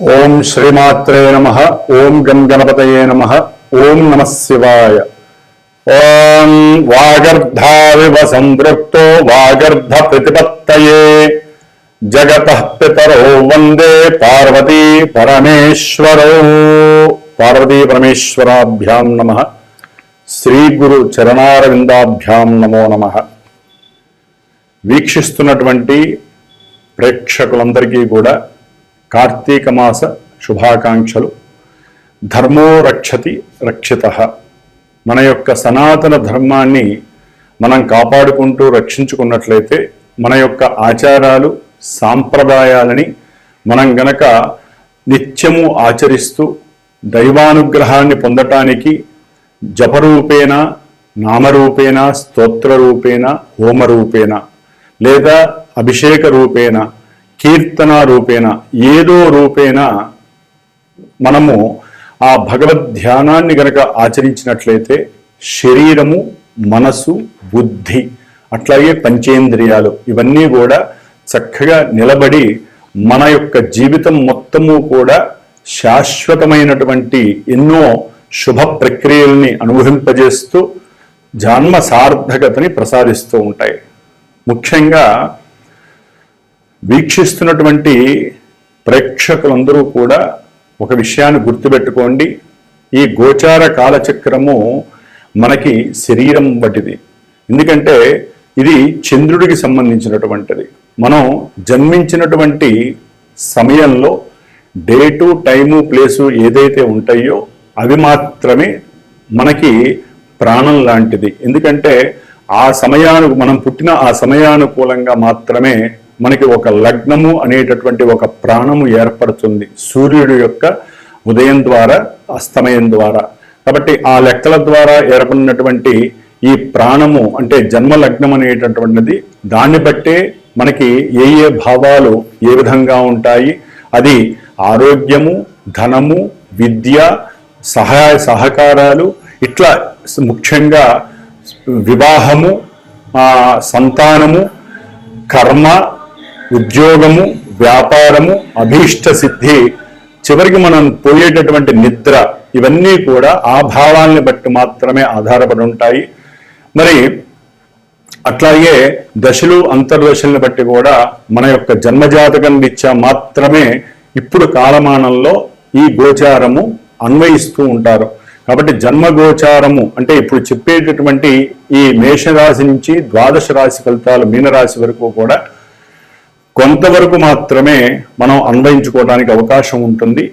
ఓం శ్రీమాత్రే నమ ఓం గం గణపతయే నమ ఓం నమ శివాయ. ఓం వాగర్ధావివ సంతృప్తో వాగర్ధ ప్రతిపత్తయే జగత పితరో వందే పార్వతీ పరమేశ్వరో. పార్వతీ పరమేశ్వరాభ్యాం నమ శ్రీ గురు చరణారవిందాభ్యాం నమో నమ. వీక్షిస్తున్నటువంటి ప్రేక్షకులందరికీ కూడా కార్తీక మాస శుభాకాంక్షలు. ధర్మో రక్షతి రక్షిత. మన యొక్క సనాతన ధర్మాన్ని మనం కాపాడుకుంటూ రక్షించుకున్నట్లయితే మన యొక్క ఆచారాలు సాంప్రదాయాలని మనం గనక నిత్యము ఆచరిస్తూ దైవానుగ్రహాన్ని పొందటానికి జపరూపేణ నామరూపేణ స్తోత్రరూపేణ హోమరూపేణ లేదా అభిషేక రూపేణ కీర్తన రూపేణ ఏదో రూపేణ మనము ఆ భగవద్ ధ్యానాన్ని గనక ఆచరించినట్లయితే శరీరము మనసు బుద్ధి అట్లాగే పంచేంద్రియాలు ఇవన్నీ కూడా చక్కగా నిలబడి మన యొక్క జీవితం మొత్తము కూడా శాశ్వతమైనటువంటి ఎన్నో శుభ ప్రక్రియల్ని అనుభవింపజేస్తూ జన్మ సార్థకతని ప్రసాదిస్తూ ఉంటాయి. ముఖ్యంగా వీక్షిస్తున్నటువంటి ప్రేక్షకులందరూ కూడా ఒక విషయాన్ని గుర్తుపెట్టుకోండి. ఈ గోచార కాలచక్రము మనకి శరీరం వంటిది. ఎందుకంటే ఇది చంద్రుడికి సంబంధించినటువంటిది. మనం జన్మించినటువంటి సమయంలో డేటు టైము ప్లేసు ఏదైతే ఉంటాయో అవి మాత్రమే మనకి ప్రాణం లాంటిది. ఎందుకంటే ఆ సమయాను మనం పుట్టిన ఆ సమయానుకూలంగా మాత్రమే మనకి ఒక లగ్నము అనేటటువంటి ఒక ప్రాణము ఏర్పడుతుంది సూర్యుడు యొక్క ఉదయం ద్వారా అస్తమయం ద్వారా. కాబట్టి ఆ లెక్కల ద్వారా ఏర్పడినటువంటి ఈ ప్రాణము అంటే జన్మ లగ్నం అనేటటువంటిది దాన్ని బట్టే మనకి ఏ ఏ భావాలు ఏ విధంగా ఉంటాయి అది ఆరోగ్యము ధనము విద్య సహాయ సహకారాలు ఇట్లా ముఖ్యంగా వివాహము సంతానము కర్మ ఉద్యోగము వ్యాపారము అభీష్ట సిద్ధి చివరికి మనం పోయేటటువంటి నిద్ర ఇవన్నీ కూడా ఆ భావాల్ని బట్టి మాత్రమే ఆధారపడి ఉంటాయి. మరి అట్లాగే దశలు అంతర్దశల్ని బట్టి కూడా మన యొక్క జన్మజాతకం రీత్యా మాత్రమే ఇప్పుడు కాలమానంలో ఈ గోచారము అన్వయిస్తూ ఉంటారు. కాబట్టి జన్మ గోచారము అంటే ఇప్పుడు చెప్పేటటువంటి ఈ మేషరాశి నుంచి ద్వాదశ రాశి ఫలితాలు మీనరాశి వరకు కూడా కొంతవరకు మాత్రమే మనం అన్వయించుకోవడానికి అవకాశం ఉంటుంది.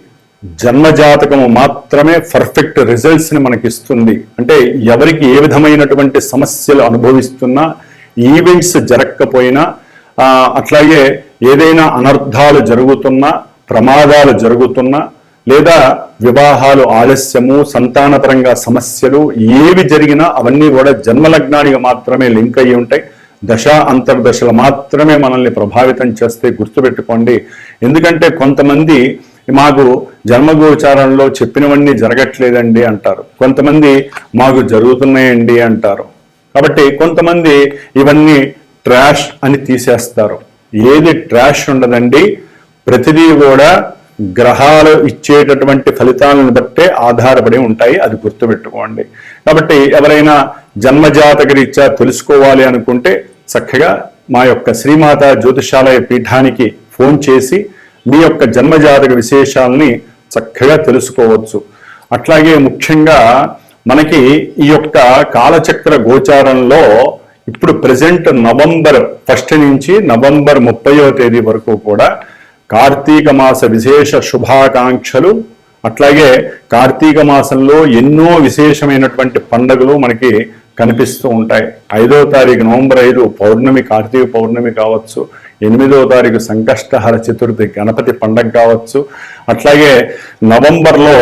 జన్మజాతకము మాత్రమే పర్ఫెక్ట్ రిజల్ట్స్ని మనకిస్తుంది. మనకి ఇస్తుంది అంటే ఎవరికి ఏ విధమైనటువంటి సమస్యలు అనుభవిస్తున్నా ఈవెంట్స్ జరగకపోయినా అట్లాగే ఏదైనా అనర్థాలు జరుగుతున్నా ప్రమాదాలు జరుగుతున్నా లేదా వివాహాలు ఆలస్యము సంతానపరంగా సమస్యలు ఏవి జరిగినా అవన్నీ కూడా జన్మలగ్నానికి మాత్రమే లింక్ అయ్యి ఉంటాయి. దశ అంతర్దశలు మాత్రమే మనల్ని ప్రభావితం చేస్తే గుర్తుపెట్టుకోండి. ఎందుకంటే కొంతమంది మాకు జన్మగోచారంలో చెప్పినవన్నీ జరగట్లేదండి అంటారు. కొంతమంది మాకు జరుగుతున్నాయండి అంటారు. కాబట్టి కొంతమంది ఇవన్నీ ట్రాష్ అని తీసేస్తారు. ఏది ట్రాష్ ఉండదండి. ప్రతిదీ కూడా గ్రహాలు ఇచ్చేటటువంటి ఫలితాలను బట్టే ఆధారపడి ఉంటాయి. అది గుర్తుపెట్టుకోండి. కాబట్టి ఎవరైనా జన్మజాతక రీత్యా తెలుసుకోవాలి అనుకుంటే చక్కగా మా యొక్క శ్రీమాత జ్యోతిషాలయ పీఠానికి ఫోన్ చేసి మీ యొక్క జన్మజాతక విశేషాలని చక్కగా తెలుసుకోవచ్చు. అట్లాగే ముఖ్యంగా మనకి ఈ యొక్క కాలచక్ర గోచారంలో ఇప్పుడు ప్రజెంట్ నవంబర్ ఫస్ట్ నుంచి నవంబర్ ముప్పయో తేదీ వరకు కూడా కార్తీక మాస విశేష శుభాకాంక్షలు. అట్లాగే కార్తీక మాసంలో ఎన్నో విశేషమైనటువంటి పండుగలు మనకి కనిపిస్తూ ఉంటాయి. ఐదో తారీఖు నవంబర్ ఐదు పౌర్ణమి కార్తీక పౌర్ణమి కావచ్చు ఎనిమిదో తారీఖు సంకష్టహర చతుర్థి గణపతి పండగ కావచ్చు. అట్లాగే నవంబర్లో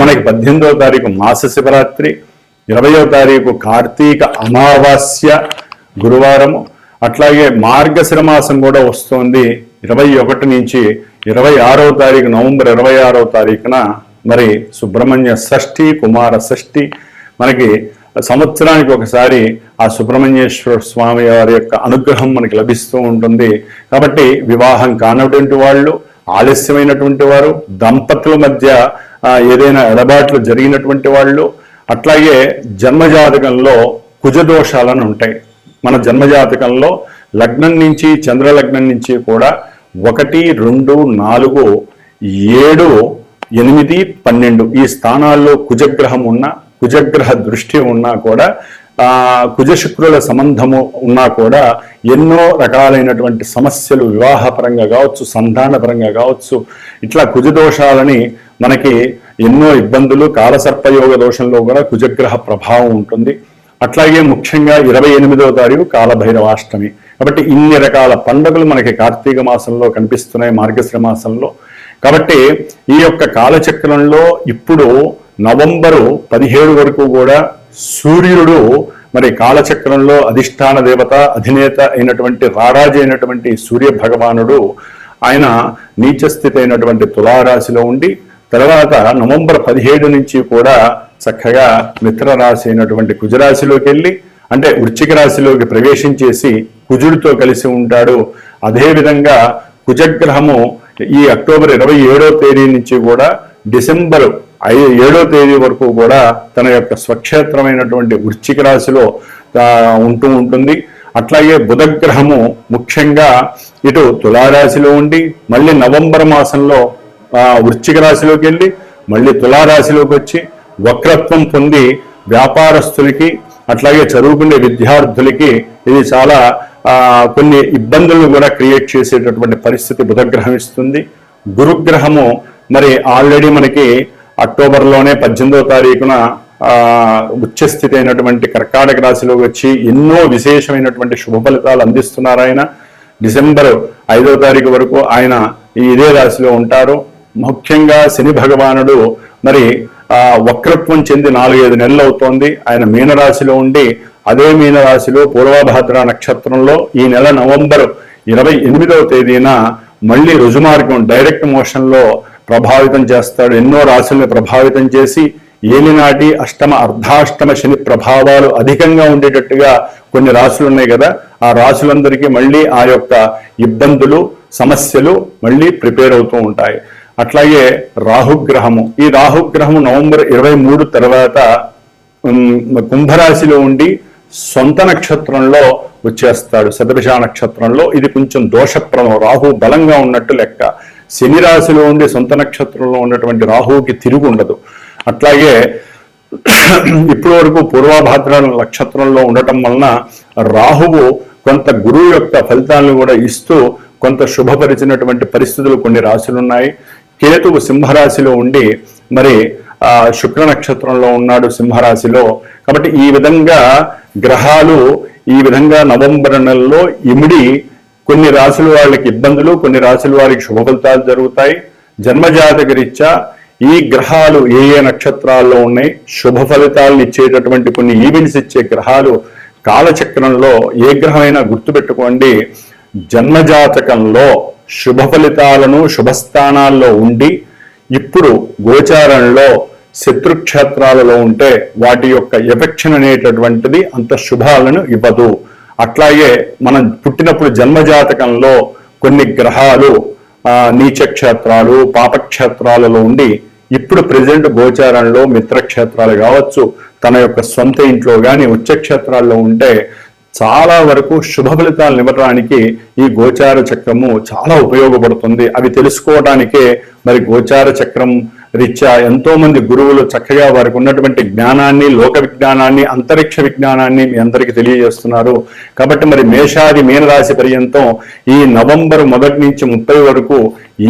మనకి పద్దెనిమిదో తారీఖు మాస శివరాత్రి ఇరవయో తారీఖు కార్తీక అమావాస్య గురువారము. అట్లాగే మార్గశిర మాసం కూడా వస్తోంది. ఇరవై ఒకటి నుంచి ఇరవై ఆరో తారీఖు నవంబర్ ఇరవై ఆరో తారీఖున మరి సుబ్రహ్మణ్య షష్ఠి కుమార షష్ఠి. మనకి సంవత్సరానికి ఒకసారి ఆ సుబ్రహ్మణ్యేశ్వర స్వామి వారి యొక్క అనుగ్రహం మనకి లభిస్తూ ఉంటుంది. కాబట్టి వివాహం కానటువంటి వాళ్ళు ఆలస్యమైనటువంటి వారు దంపతుల మధ్య ఏదైనా ఎడబాట్లు జరిగినటువంటి వాళ్ళు అట్లాగే జన్మజాతకంలో కుజదోషాలను ఉంటాయి మన జన్మజాతకంలో లగ్నం నుంచి చంద్రలగ్నం నుంచి కూడా ఒకటి రెండు నాలుగు ఏడు ఎనిమిది పన్నెండు ఈ స్థానాల్లో కుజగ్రహం ఉన్న కుజగ్రహ దృష్టి ఉన్నా కూడా కుజశుక్రుల సంబంధము ఉన్నా కూడా ఎన్నో రకాలైనటువంటి సమస్యలు వివాహపరంగా కావచ్చు సంతానపరంగా కావచ్చు ఇట్లా కుజదోషాలని మనకి ఎన్నో ఇబ్బందులు కాలసర్పయోగ దోషంలో కూడా కుజగ్రహ ప్రభావం ఉంటుంది. అట్లాగే ముఖ్యంగా ఇరవై ఎనిమిదవ తారీఖు కాలభైరవాష్టమి. కాబట్టి ఇన్ని రకాల పండుగలు మనకి కార్తీక మాసంలో కనిపిస్తున్నాయి మార్గశ్ర మాసంలో. కాబట్టి ఈ యొక్క కాలచక్రంలో ఇప్పుడు నవంబరు పదిహేడు వరకు కూడా సూర్యుడు మరి కాలచక్రంలో అధిష్టాన దేవత అధినేత అయినటువంటి రారాజు అయినటువంటి సూర్య భగవానుడు ఆయన నీచస్థితి అయినటువంటి తులారాశిలో ఉండి తర్వాత నవంబర్ పదిహేడు నుంచి కూడా చక్కగా మిత్ర రాశి అయినటువంటి కుజరాశిలోకి వెళ్ళి అంటే వృశ్చిక రాశిలోకి ప్రవేశించేసి కుజుడితో కలిసి ఉంటాడు. అదేవిధంగా కుజగ్రహము ఈ అక్టోబర్ ఇరవై ఏడో తేదీ నుంచి కూడా డిసెంబర్ ఐ ఏడో తేదీ వరకు కూడా తన యొక్క స్వక్షేత్రమైనటువంటి వృశ్చిక రాశిలో ఉంటూ ఉంటుంది. అట్లాగే బుధగ్రహము ముఖ్యంగా ఇటు తులారాశిలో ఉండి మళ్ళీ నవంబర్ మాసంలో వృశ్చిక రాశిలోకి వెళ్ళి మళ్ళీ తులారాశిలోకి వచ్చి వక్రత్వం పొంది వ్యాపారస్తులకి అట్లాగే చదువుకునే విద్యార్థులకి ఇది చాలా కొన్ని ఇబ్బందులను కూడా క్రియేట్ చేసేటటువంటి పరిస్థితి బుధగ్రహం ఇస్తుంది. గురుగ్రహము మరి ఆల్రెడీ మనకి అక్టోబర్లోనే పద్దెనిమిదో తారీఖున ఉచ్చస్థితి అయినటువంటి కర్కాటక రాశిలోకి వచ్చి ఎన్నో విశేషమైనటువంటి శుభ ఫలితాలు అందిస్తున్నారు ఆయన. డిసెంబర్ ఐదో తారీఖు వరకు ఆయన ఈ ఇదే రాశిలో ఉంటారు. ముఖ్యంగా శని భగవానుడు మరి వక్రత్వం చెంది నాలుగైదు నెలలు అవుతోంది. ఆయన మీనరాశిలో ఉండి అదే మీనరాశిలో పూర్వభాద్ర నక్షత్రంలో ఈ నెల నవంబర్ ఇరవై ఎనిమిదవ తేదీన మళ్ళీ రుజుమార్గం డైరెక్ట్ మోషన్లో ప్రభావితం చేస్తాడు. ఎన్నో రాశుల్ని ప్రభావితం చేసి ఏలినాటి అష్టమ అర్ధాష్టమ శని ప్రభావాలు అధికంగా ఉండేటట్టుగా కొన్ని రాశులు ఉన్నాయి కదా. ఆ రాశులందరికీ మళ్ళీ ఆ యొక్క ఇబ్బందులు సమస్యలు మళ్ళీ ప్రిపేర్ అవుతూ ఉంటాయి. అట్లాగే రాహుగ్రహము. ఈ రాహుగ్రహము నవంబర్ ఇరవై మూడు తర్వాత కుంభరాశిలో ఉండి సొంత నక్షత్రంలో వచ్చేస్తాడు. శతభిష నక్షత్రంలో ఇది కొంచెం దోషప్రదం రాహు బలంగా ఉన్నట్టు లెక్క. శని రాశిలో ఉండి సొంత నక్షత్రంలో ఉన్నటువంటి రాహువుకి తిరుగు ఉండదు. అట్లాగే ఇప్పటి వరకు పూర్వభాద్ర నక్షత్రంలో ఉండటం వలన రాహువు కొంత గురువు యొక్క ఫలితాలను కూడా ఇస్తూ కొంత శుభపరిచినటువంటి పరిస్థితులు కొన్ని రాశులు ఉన్నాయి కేతువు సింహరాశిలో ఉండి మరి శుక్ర నక్షత్రంలో ఉన్నాడు సింహరాశిలో. కాబట్టి ఈ విధంగా గ్రహాలు ఈ విధంగా నవంబర్ నెలలో ఇమిడి కొన్ని రాశుల వాళ్ళకి ఇబ్బందులు కొన్ని రాశుల వారికి శుభ ఫలితాలు జరుగుతాయి. జన్మజాతక రీత్యా ఈ గ్రహాలు ఏ ఏ నక్షత్రాల్లో ఉన్నాయి శుభ ఫలితాలను ఇచ్చేటటువంటి కొన్ని ఈవెంట్స్ ఇచ్చే గ్రహాలు కాలచక్రంలో ఏ గ్రహమైనా గుర్తుపెట్టుకోండి. జన్మజాతకంలో శుభ ఫలితాలను శుభస్థానాల్లో ఉండి ఇప్పుడు గోచారంలో శత్రుక్షేత్రాలలో ఉంటే వాటి యొక్క ఎఫెక్షన్ అనేటటువంటిది అంత శుభాలను ఇవ్వదు. అట్లాగే మనం పుట్టినప్పుడు జన్మజాతకంలో కొన్ని గ్రహాలు నీచక్షేత్రాలు పాపక్షేత్రాలలో ఉండి ఇప్పుడు ప్రజెంట్ గోచారంలో మిత్రక్షేత్రాలు కావచ్చు తన యొక్క సొంత ఇంట్లో కానీ ఉచ్చక్షేత్రాల్లో ఉంటే చాలా వరకు శుభ ఫలితాలు ఇవ్వడానికి ఈ గోచార చక్రము చాలా ఉపయోగపడుతుంది. అవి తెలుసుకోవడానికే మరి గోచార చక్రం రీత్యా ఎంతో మంది గురువులు చక్కగా వారికి ఉన్నటువంటి జ్ఞానాన్ని లోక విజ్ఞానాన్ని అంతరిక్ష విజ్ఞానాన్ని మీ అందరికీ తెలియజేస్తున్నారు. కాబట్టి మరి మేషాది మీనరాశి పర్యంతం ఈ నవంబర్ మొదటి నుంచి ముప్పై వరకు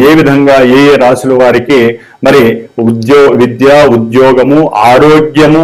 ఏ విధంగా ఏ ఏ రాశుల వారికి మరి ఉద్యో విద్య ఉద్యోగము ఆరోగ్యము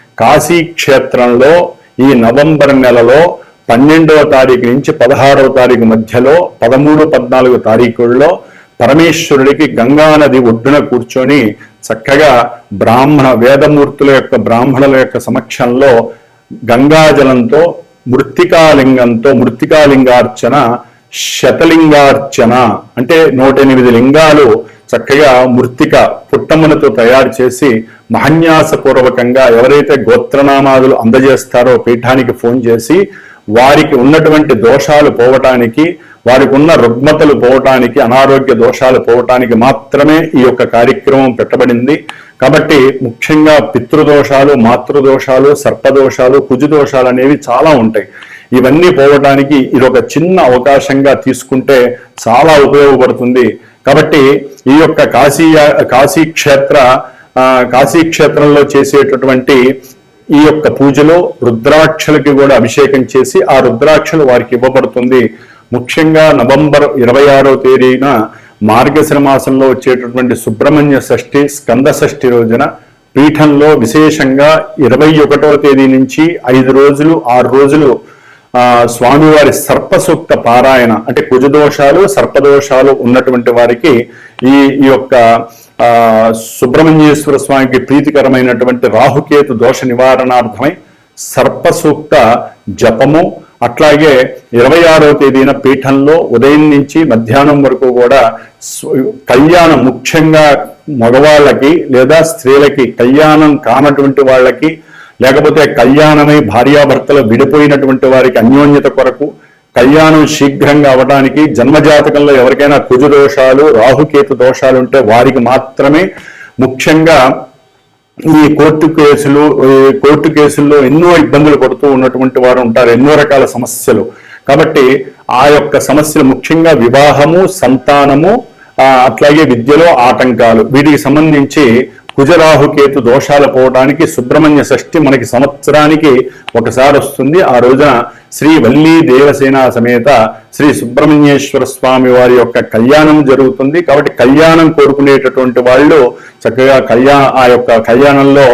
కాశీ క్షేత్రంలో ఈ నవంబర్ నెలలో పన్నెండవ తారీఖు నుంచి పదహారవ తారీఖు మధ్యలో పదమూడు పద్నాలుగు తారీఖుల్లో పరమేశ్వరుడికి గంగా నది ఒడ్డున కూర్చొని చక్కగా బ్రాహ్మణ వేదమూర్తుల యొక్క బ్రాహ్మణుల యొక్క సమక్షంలో గంగాజలంతో మృత్తికాలింగంతో మృత్తికాలింగార్చన శతలింగార్చన అంటే నూట ఎనిమిది లింగాలు చక్కగా మృత్తిక పుట్టమ్మనతో తయారు చేసి మహన్యాసపూర్వకంగా ఎవరైతే గోత్రనామాదులు అందజేస్తారో పీఠానికి ఫోన్ చేసి వారికి ఉన్నటువంటి దోషాలు పోవటానికి వారికి ఉన్న రుగ్మతలు పోవటానికి అనారోగ్య దోషాలు పోవటానికి మాత్రమే ఈ యొక్క కార్యక్రమం పెట్టబడింది. కాబట్టి ముఖ్యంగా పితృదోషాలు మాతృదోషాలు సర్పదోషాలు కుజుదోషాలు అనేవి చాలా ఉంటాయి. ఇవన్నీ పోవటానికి ఇది ఒక చిన్న అవకాశంగా తీసుకుంటే చాలా ఉపయోగపడుతుంది. కాబట్టి ఈ యొక్క కాశీ కాశీ క్షేత్ర ఆ, కాశీ క్షేత్రంలో చేసేటటువంటి ఈ యొక్క పూజలో రుద్రాక్షలకి కూడా అభిషేకం చేసి ఆ రుద్రాక్షలు వారికి ఇవ్వబడుతుంది. ముఖ్యంగా నవంబర్ ఇరవై ఆరో తేదీన మార్గశిర మాసంలో వచ్చేటటువంటి సుబ్రహ్మణ్య షష్ఠి స్కంద షష్ఠి రోజున పీఠంలో విశేషంగా ఇరవై ఒకటవ తేదీ నుంచి ఐదు రోజులు ఆరు రోజులు ఆ స్వామివారి సర్పసూక్త పారాయణ అంటే కుజదోషాలు సర్పదోషాలు ఉన్నటువంటి వారికి ఈ ఈ యొక్క సుబ్రహ్మణ్యేశ్వర స్వామికి ప్రీతికరమైనటువంటి రాహుకేతు దోష నివారణార్థమై సర్పసూక్త జపము అట్లాగే ఇరవై ఆరో తేదీన పీఠంలో ఉదయం నుంచి మధ్యాహ్నం వరకు కూడా కళ్యాణం ముఖ్యంగా మగవాళ్ళకి లేదా స్త్రీలకి కళ్యాణం కానటువంటి వాళ్ళకి లేకపోతే కళ్యాణమై భార్యాభర్తలు విడిపోయినటువంటి వారికి అన్యోన్యత కొరకు కళ్యాణం శీఘ్రంగా అవడానికి జన్మజాతకంలో ఎవరికైనా కుజు దోషాలు రాహుకేతు దోషాలు ఉంటే వారికి మాత్రమే ముఖ్యంగా ఈ కోర్టు కేసులు ఈ కోర్టు కేసుల్లో ఎన్నో ఇబ్బందులు పడుతూ ఉన్నటువంటి వారు ఉంటారు ఎన్నో రకాల సమస్యలు. కాబట్టి ఆ యొక్క సమస్యలు ముఖ్యంగా వివాహము సంతానము అట్లాగే విద్యలో ఆటంకాలు. వీటికి సంబంధించి కుజరాహుకేతు దోషాలు పోవడానికి సుబ్రహ్మణ్య షష్ఠి మనకి సంవత్సరానికి ఒకసారి వస్తుంది. ఆ రోజున శ్రీ వల్లీ దేవసేన సమేత శ్రీ సుబ్రహ్మణ్యేశ్వర స్వామి వారి యొక్క కళ్యాణం జరుగుతుంది. కాబట్టి కళ్యాణం కోరుకునేటటువంటి వాళ్ళు చక్కగా కళ్యాణ ఆ యొక్క కళ్యాణంలో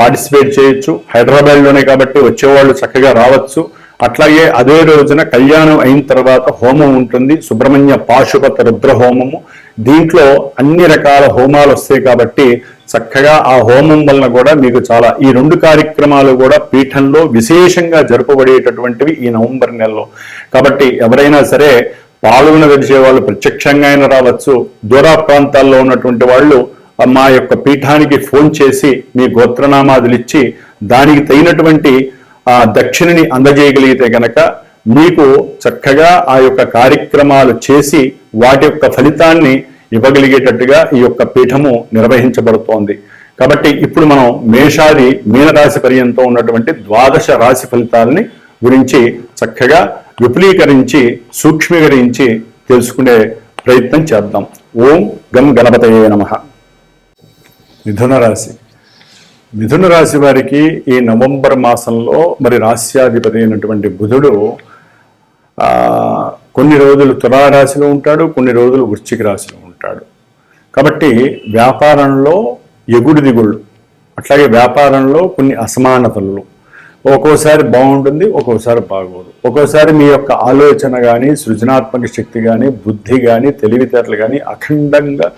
పార్టిసిపేట్ చేయొచ్చు. హైదరాబాద్లోనే కాబట్టి వచ్చేవాళ్ళు చక్కగా రావచ్చు. అట్లాగే అదే రోజున కళ్యాణం అయిన తర్వాత హోమం ఉంటుంది. సుబ్రహ్మణ్య పాశుపత రుద్ర హోమము దీంట్లో అన్ని రకాల హోమాలు వస్తాయి కాబట్టి చక్కగా ఆ హోమం వలన కూడా మీకు చాలా ఈ రెండు కార్యక్రమాలు కూడా పీఠంలో విశేషంగా జరుపబడేటటువంటివి ఈ నవంబర్ నెలలో. కాబట్టి ఎవరైనా సరే పాల్గొనదలిచే వాళ్ళు ప్రత్యక్షంగా అయినా రావచ్చు. దూర ప్రాంతాల్లో ఉన్నటువంటి వాళ్ళు మా యొక్క పీఠానికి ఫోన్ చేసి మీ గోత్రనామాదులు ఇచ్చి దానికి తగినటువంటి ఆ దక్షిణని అందజేయగలిగితే గనక మీకు చక్కగా ఆ యొక్క కార్యక్రమాలు చేసి వాటి యొక్క ఫలితాన్ని ఇవ్వగలిగేటట్టుగా ఈ యొక్క పీఠము నిర్వహించబడుతోంది. కాబట్టి ఇప్పుడు మనం మేషాది మీనరాశి పర్యంతం ఉన్నటువంటి ద్వాదశ రాశి ఫలితాలని గురించి చక్కగా విపులీకరించి సూక్ష్మీకరించి తెలుసుకునే ప్రయత్నం చేద్దాం. ఓం గం గణపతయే నమః. మిథున రాశి. మిథున రాశి వారికి ఈ నవంబర్ మాసంలో మరి రాస్యాధిపతి అయినటువంటి బుధుడు కొన్ని రోజులు తులారాశిలో ఉంటాడు కొన్ని రోజులు వృశ్చిక రాశిలో ఉంటాడు. కాబట్టి వ్యాపారంలో ఎగుడు దిగుళ్ళు అట్లాగే వ్యాపారంలో కొన్ని అసమానతలు. ఒక్కోసారి బాగుంటుంది ఒక్కోసారి బాగోదు. ఒక్కోసారి మీ యొక్క ఆలోచన కానీ సృజనాత్మక శక్తి కానీ బుద్ధి కానీ తెలివితేటలు కానీ అఖండంగా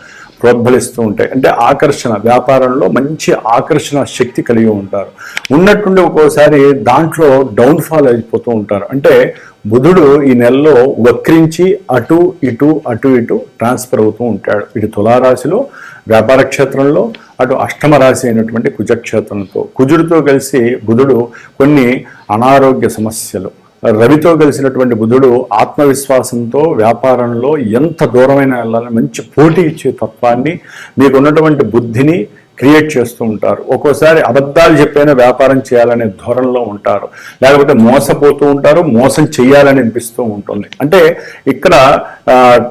ప్రోద్బలిస్తూ ఉంటాయి. అంటే ఆకర్షణ వ్యాపారంలో మంచి ఆకర్షణ శక్తి కలిగి ఉంటారు. ఉన్నట్టుండి ఒక్కోసారి దాంట్లో డౌన్ఫాల్ అయిపోతూ ఉంటారు. అంటే బుధుడు ఈ నెలలో వక్రించి అటు ఇటు అటు ఇటు ట్రాన్స్ఫర్ అవుతూ ఉంటాడు. ఇటు తులారాశిలో వ్యాపార క్షేత్రంలో అటు అష్టమ రాశి అయినటువంటి కుజక్షేత్రంతో. కుజుడితో కలిసి బుధుడు కొన్ని అనారోగ్య సమస్యలు రవితో కలిసినటువంటి బుధుడు ఆత్మవిశ్వాసంతో వ్యాపారంలో ఎంత దూరమైన వెళ్ళాలని మంచి పోటీ ఇచ్చే తత్వాన్ని మీకు ఉన్నటువంటి బుద్ధిని క్రియేట్ చేస్తూ ఉంటారు. ఒక్కోసారి అబద్ధాలు చెప్పైనా వ్యాపారం చేయాలనే ధోరణిలో ఉంటారు. లేకపోతే మోసపోతూ ఉంటారు మోసం చేయాలని అనిపిస్తూ ఉంటుంది. అంటే ఇక్కడ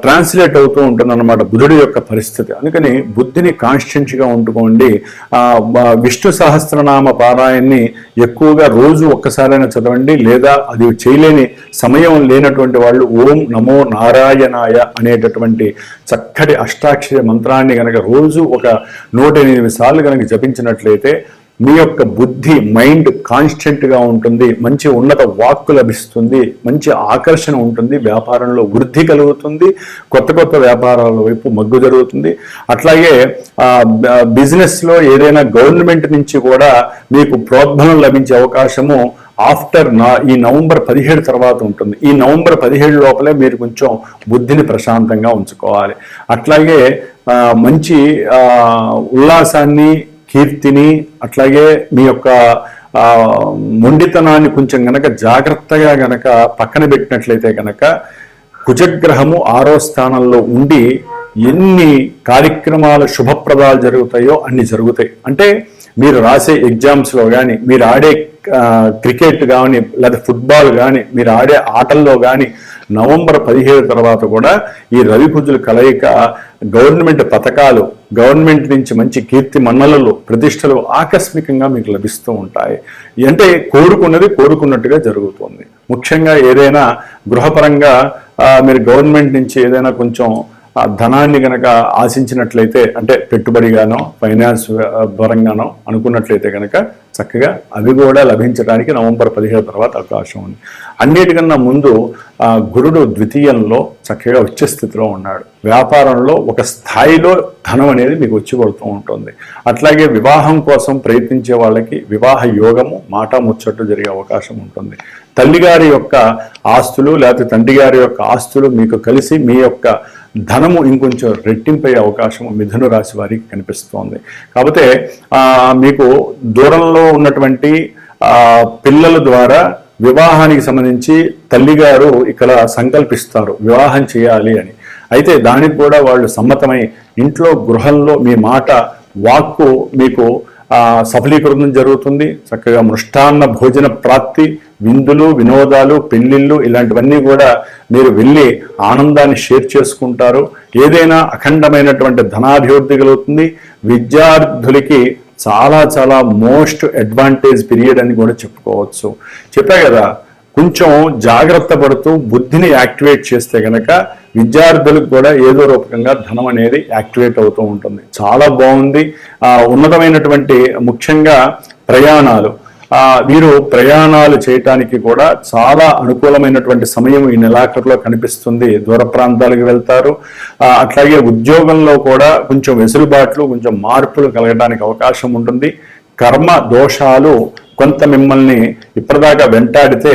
ట్రాన్స్లేట్ అవుతూ ఉంటుంది అనమాట బుధుడి యొక్క పరిస్థితి. అందుకని బుద్ధిని కాన్స్టెంట్గా ఉంటుకోండి. విష్ణు సహస్రనామ పారాయణని ఎక్కువగా రోజు ఒక్కసారైనా చదవండి. లేదా అది చేయలేని సమయం లేనటువంటి వాళ్ళు ఓం నమో నారాయణాయ అనేటటువంటి చక్కటి అష్టాక్షరి మంత్రాన్ని కనుక రోజు ఒక నూట ఎనిమిది సార్లు కనుక జపించినట్లయితే మీ యొక్క బుద్ధి మైండ్ కాన్స్టెంట్గా ఉంటుంది మంచి ఉన్నత వాక్కు లభిస్తుంది మంచి ఆకర్షణ ఉంటుంది వ్యాపారంలో వృద్ధి కలుగుతుంది కొత్త కొత్త వ్యాపారాల వైపు మగ్గు జరుగుతుంది. అట్లాగే బిజినెస్లో ఏదైనా గవర్నమెంట్ నుంచి కూడా మీకు ప్రోద్బలం లభించే అవకాశము ఆఫ్టర్ నా ఈ నవంబర్ పదిహేడు తర్వాత ఉంటుంది. ఈ నవంబర్ పదిహేడు లోపలే మీరు కొంచెం బుద్ధిని ప్రశాంతంగా ఉంచుకోవాలి. అట్లాగే మంచి ఉల్లాసాన్ని కీర్తిని అట్లాగే మీ యొక్క మొండితనాన్ని కొంచెం గనక జాగ్రత్తగా గనక పక్కన పెట్టినట్లయితే గనక కుజగ్రహము ఆరో స్థానంలో ఉండి ఎన్ని కార్యక్రమాలు శుభప్రదాలు జరుగుతాయో అన్ని జరుగుతాయి. అంటే మీరు రాసే ఎగ్జామ్స్లో కానీ మీరు ఆడే క్రికెట్ కానీ లేదా ఫుట్బాల్ కానీ మీరు ఆడే ఆటల్లో కానీ నవంబర్ పదిహేడు తర్వాత కూడా ఈ రవి కుజుల కలయిక గవర్నమెంట్ పథకాలు గవర్నమెంట్ నుంచి మంచి కీర్తి మన్నలలు ప్రతిష్టలు ఆకస్మికంగా మీకు లభిస్తూ ఉంటాయి. అంటే కోరుకున్నది కోరుకున్నట్టుగా జరుగుతుంది. ముఖ్యంగా ఏదైనా గృహపరంగా మీరు గవర్నమెంట్ నుంచి ఏదైనా కొంచెం ఆ ధనాన్ని కనుక ఆశించినట్లయితే అంటే పెట్టుబడిగానో ఫైనాన్స్ పరంగానో అనుకున్నట్లయితే కనుక చక్కగా అవి కూడా లభించడానికి నవంబర్ పదిహేడు తర్వాత అవకాశం ఉంది. అన్నిటికన్నా ముందు గురుడు ద్వితీయంలో చక్కగా వచ్చే స్థితిలో ఉన్నాడు. వ్యాపారంలో ఒక స్థాయిలో ధనం అనేది మీకు వచ్చి పడుతూ ఉంటుంది. అట్లాగే వివాహం కోసం ప్రయత్నించే వాళ్ళకి వివాహ యోగము మాట ముచ్చట్టు జరిగే అవకాశం ఉంటుంది. తల్లిగారి యొక్క ఆస్తులు లేకపోతే తండ్రి గారి యొక్క ఆస్తులు మీకు కలిసి మీ యొక్క ధనము ఇంకొంచెం రెట్టింపయ్యే అవకాశం మిథున రాశి వారికి కనిపిస్తోంది. కాకపోతే మీకు దూరంలో ఉన్నటువంటి పిల్లల ద్వారా వివాహానికి సంబంధించి తల్లిగారు ఇక్కడ సంకల్పిస్తారు వివాహం చేయాలి అని. అయితే దానికి కూడా వాళ్ళు సమ్మతమై ఇంట్లో గృహంలో మీ మాట వాక్కు మీకు సఫలీకృతం జరుగుతుంది. చక్కగా మృష్టాన్న భోజన ప్రాప్తి విందులు వినోదాలు పెళ్ళిళ్ళు ఇలాంటివన్నీ కూడా మీరు వెళ్ళి ఆనందాన్ని షేర్ చేసుకుంటారు. ఏదైనా అఖండమైనటువంటి ధనాభివృద్ధి కలుగుతుంది. విద్యార్థులకి చాలా చాలా మోస్ట్ అడ్వాంటేజ్ పీరియడ్ అని కూడా చెప్పుకోవచ్చు. చెప్పా కదా కొంచెం జాగ్రత్త పడుతూ బుద్ధిని యాక్టివేట్ చేస్తే కనుక విద్యార్థులకు కూడా ఏదో రూపకంగా ధనం అనేది యాక్టివేట్ అవుతూ ఉంటుంది. చాలా బాగుంది. ఉన్నతమైనటువంటి ముఖ్యంగా ప్రయాణాలు. వీరు ప్రయాణాలు చేయటానికి కూడా చాలా అనుకూలమైనటువంటి సమయం ఈ నెలాఖరులో కనిపిస్తుంది. దూర ప్రాంతాలకు వెళ్తారు. అట్లాగే ఉద్యోగంలో కూడా కొంచెం వెసులుబాట్లు కొంచెం మార్పులు కలగడానికి అవకాశం ఉంటుంది. కర్మ దోషాలు కొంత మిమ్మల్ని ఇప్పటిదాకా వెంటాడితే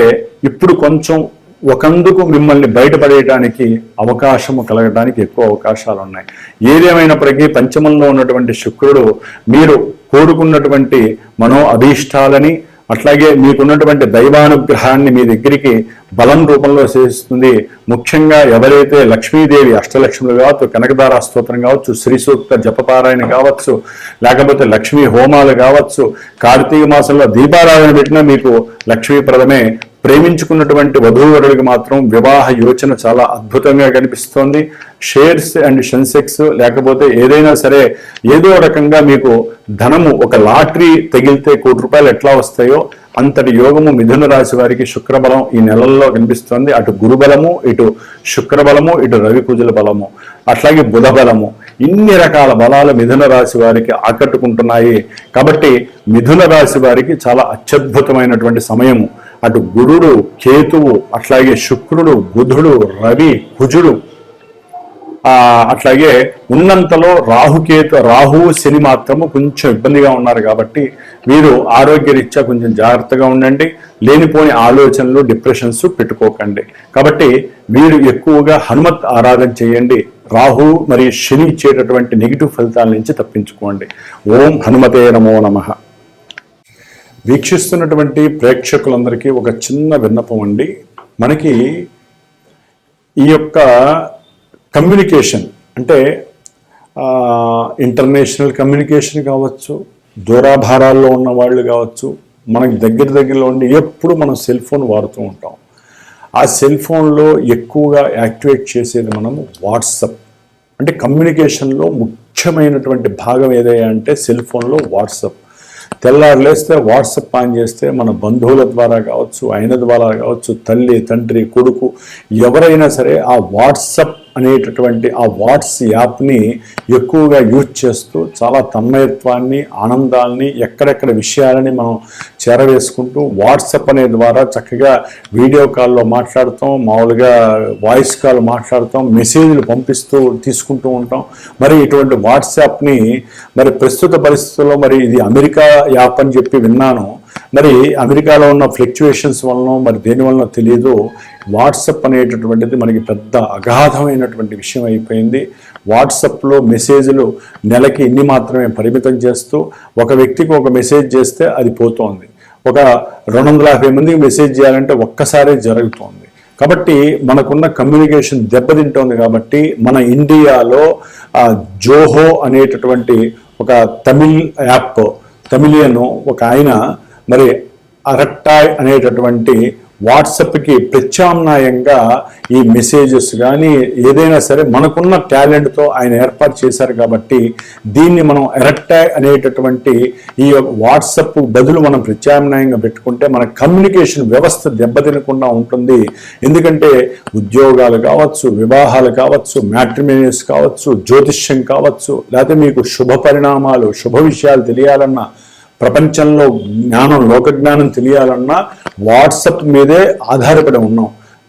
ఇప్పుడు కొంచెం ఒకందుకు మిమ్మల్ని బయటపడేయడానికి అవకాశము కలగడానికి ఎక్కువ అవకాశాలు ఉన్నాయి. ఏదేమైనప్పటికీ పంచమంలో ఉన్నటువంటి శుక్రుడు మీరు కోరుకున్నటువంటి మనో అభీష్టాలని అట్లాగే మీకున్నటువంటి దైవానుగ్రహాన్ని మీ దగ్గరికి బలం రూపంలో చేస్తుంది. ముఖ్యంగా ఎవరైతే లక్ష్మీదేవి అష్టలక్ష్ములు కావచ్చు కనకదార స్తోత్రం కావచ్చు శ్రీ సూక్త జపపారాయణ కావచ్చు లేకపోతే లక్ష్మీ హోమాలు కావచ్చు కార్తీక మాసంలో దీపారాధన పెట్టినా మీకు లక్ష్మీప్రదమే ప్రేమించుకున్నటువంటి వధూవరుడికి మాత్రం వివాహ యోచన చాలా అద్భుతంగా కనిపిస్తోంది. షేర్స్ అండ్ సెన్సెక్స్ లేకపోతే ఏదైనా సరే ఏదో రకంగా మీకు ధనము ఒక లాటరీ తగిలితే కోటి రూపాయలు ఎట్లా వస్తాయో అంతటి యోగము మిథున రాశి వారికి శుక్రబలం ఈ నెలల్లో కనిపిస్తోంది. అటు గురుబలము ఇటు శుక్రబలము ఇటు రవి పూజల బలము అట్లాగే బుధ బలము. ఇన్ని రకాల బలాలు మిథున రాశి వారికి ఆకట్టుకుంటున్నాయి. కాబట్టి మిథున రాశి వారికి చాలా అత్యద్భుతమైనటువంటి సమయము. అటు గురుడు కేతువు అట్లాగే శుక్రుడు బుధుడు రవి కుజుడు. అట్లాగే ఉన్నంతలో రాహుకేతు రాహువు శని మాత్రము కొంచెం ఇబ్బందిగా ఉన్నారు కాబట్టి మీరు ఆరోగ్యరీత్యా కొంచెం జాగ్రత్తగా ఉండండి. లేనిపోని ఆలోచనలు డిప్రెషన్స్ పెట్టుకోకండి. కాబట్టి మీరు ఎక్కువగా హనుమత్ ఆరాధన చేయండి. రాహు మరియు శని ఇచ్చేటటువంటి నెగిటివ్ ఫలితాల నుంచి తప్పించుకోండి. ఓం హనుమతే నమో నమః. వీక్షిస్తున్నటువంటి ప్రేక్షకులందరికీ ఒక చిన్న విన్నపం అండి. మనకి ఈ యొక్క కమ్యూనికేషన్ అంటే ఇంటర్నేషనల్ కమ్యూనికేషన్ కావచ్చు దూరాభారాల్లో ఉన్న వాళ్ళు కావచ్చు మనకి దగ్గర దగ్గరలో ఉండి ఎప్పుడు మనం సెల్ ఫోన్ వాడుతూ ఉంటాం. ఆ సెల్ ఫోన్లో ఎక్కువగా యాక్టివేట్ చేసేది మనము వాట్సప్. అంటే కమ్యూనికేషన్లో ముఖ్యమైనటువంటి భాగం ఏదయ్యా అంటే సెల్ ఫోన్లో వాట్సప్. తెల్లారు లేస్తే వాట్సప్ ఆన్ చేస్తే మన బంధువుల ద్వారా కావచ్చు ఆయన ద్వారా కావచ్చు తల్లి తండ్రి కొడుకు ఎవరైనా సరే ఆ వాట్సప్ అనేటటువంటి ఆ వాట్స్ యాప్ని ఎక్కువగా యూజ్ చేస్తూ చాలా తన్మయత్వాన్ని ఆనందాల్ని ఎక్కడెక్కడ విషయాలని మనం చేరవేసుకుంటూ వాట్సాప్ అనే ద్వారా చక్కగా వీడియో కాల్లో మాట్లాడతాం మామూలుగా వాయిస్ కాల్ మాట్లాడతాం మెసేజ్లు పంపిస్తూ తీసుకుంటూ ఉంటాం. మరి ఇటువంటి వాట్సాప్ని మరి ప్రస్తుత పరిస్థితుల్లో మరి ఇది అమెరికా యాప్ అని చెప్పి విన్నాను. మరి అమెరికాలో ఉన్న ఫ్లక్చువేషన్స్ వలన మరి దేని వలన తెలియదు వాట్సప్ అనేటటువంటిది మనకి పెద్ద అగాధమైనటువంటి విషయం అయిపోయింది. వాట్సప్లో మెసేజ్లు నెలకి ఇన్ని మాత్రమే పరిమితం చేస్తూ ఒక వ్యక్తికి ఒక మెసేజ్ చేస్తే అది పోతోంది. ఒక రెండు వందల యాభై మందికి మెసేజ్ చేయాలంటే ఒక్కసారే జరుగుతోంది. కాబట్టి మనకున్న కమ్యూనికేషన్ దెబ్బతింటోంది కాబట్టి మన ఇండియాలో జోహో అనేటటువంటి ఒక తమిళ్ యాప్ తమిళియన్ ఒక ఆయన మరి అరట్టాయ్ అనేటటువంటి వాట్సప్కి ప్రత్యామ్నాయంగా ఈ మెసేజెస్ కానీ ఏదైనా సరే మనకున్న టాలెంట్తో ఆయన ఏర్పాటు చేశారు కాబట్టి దీన్ని మనం ఎరట్టాయ్ అనేటటువంటి ఈ యొక్క వాట్సప్ బదులు మనం ప్రత్యామ్నాయంగా పెట్టుకుంటే మన కమ్యూనికేషన్ వ్యవస్థ దెబ్బతినకుండా ఉంటుంది. ఎందుకంటే ఉద్యోగాలు కావచ్చు వివాహాలు కావచ్చు మ్యాట్రిమేనియస్ కావచ్చు జ్యోతిష్యం కావచ్చు లేకపోతే మీకు శుభ పరిణామాలు శుభ విషయాలు తెలియాలన్నా ప్రపంచంలో జ్ఞానం లోక జ్ఞానం తెలియాలన్నా వాట్సప్ మీదే ఆధారపడి ఉన్నాం.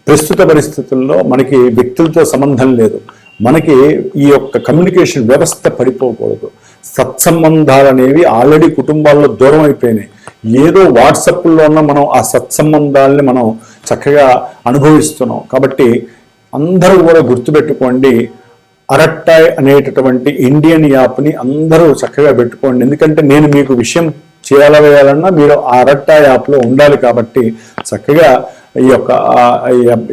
ప్రస్తుత పరిస్థితుల్లో మనకి వ్యక్తులతో సంబంధం లేదు. మనకి ఈ యొక్క కమ్యూనికేషన్ వ్యవస్థ పడిపోకూడదు. సత్సంబంధాలు అనేవి ఆల్రెడీ కుటుంబాల్లో దూరం అయిపోయినాయి. ఏదో వాట్సప్లో ఉన్న మనం ఆ సత్సంబంధాలని మనం చక్కగా అనుభవిస్తున్నాం. కాబట్టి అందరూ కూడా గుర్తుపెట్టుకోండి అరట్టాయ్ అనేటటువంటి ఇండియన్ యాప్ని అందరూ చక్కగా పెట్టుకోండి. ఎందుకంటే నేను మీకు విషయం చేయాల వేయాలన్నా మీరు ఆ అరట్టాయ్ యాప్లో ఉండాలి కాబట్టి చక్కగా ఈ యొక్క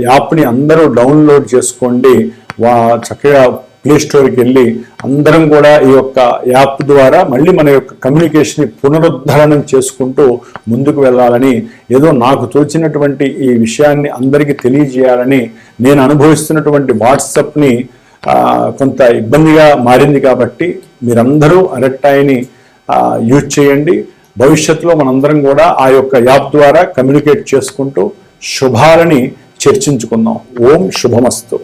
యాప్ని అందరూ డౌన్లోడ్ చేసుకోండి. వా చక్కగా ప్లే స్టోర్కి వెళ్ళి అందరం కూడా ఈ యొక్క యాప్ ద్వారా మళ్ళీ మన యొక్క కమ్యూనికేషన్ని పునరుద్ధరణం చేసుకుంటూ ముందుకు వెళ్ళాలని ఏదో నాకు తోచినటువంటి ఈ విషయాన్ని అందరికీ తెలియజేయాలని నేను అనుభవిస్తున్నటువంటి వాట్సప్ని కొంత ఇబ్బందిగా మారింది కాబట్టి మీరందరూ అరట్టాయిని యూజ్ చేయండి. భవిష్యత్తులో మనందరం కూడా ఆ యొక్క యాప్ ద్వారా కమ్యూనికేట్ చేసుకుంటూ శుభాలని చర్చించుకుందాం. ఓం శుభమస్తు.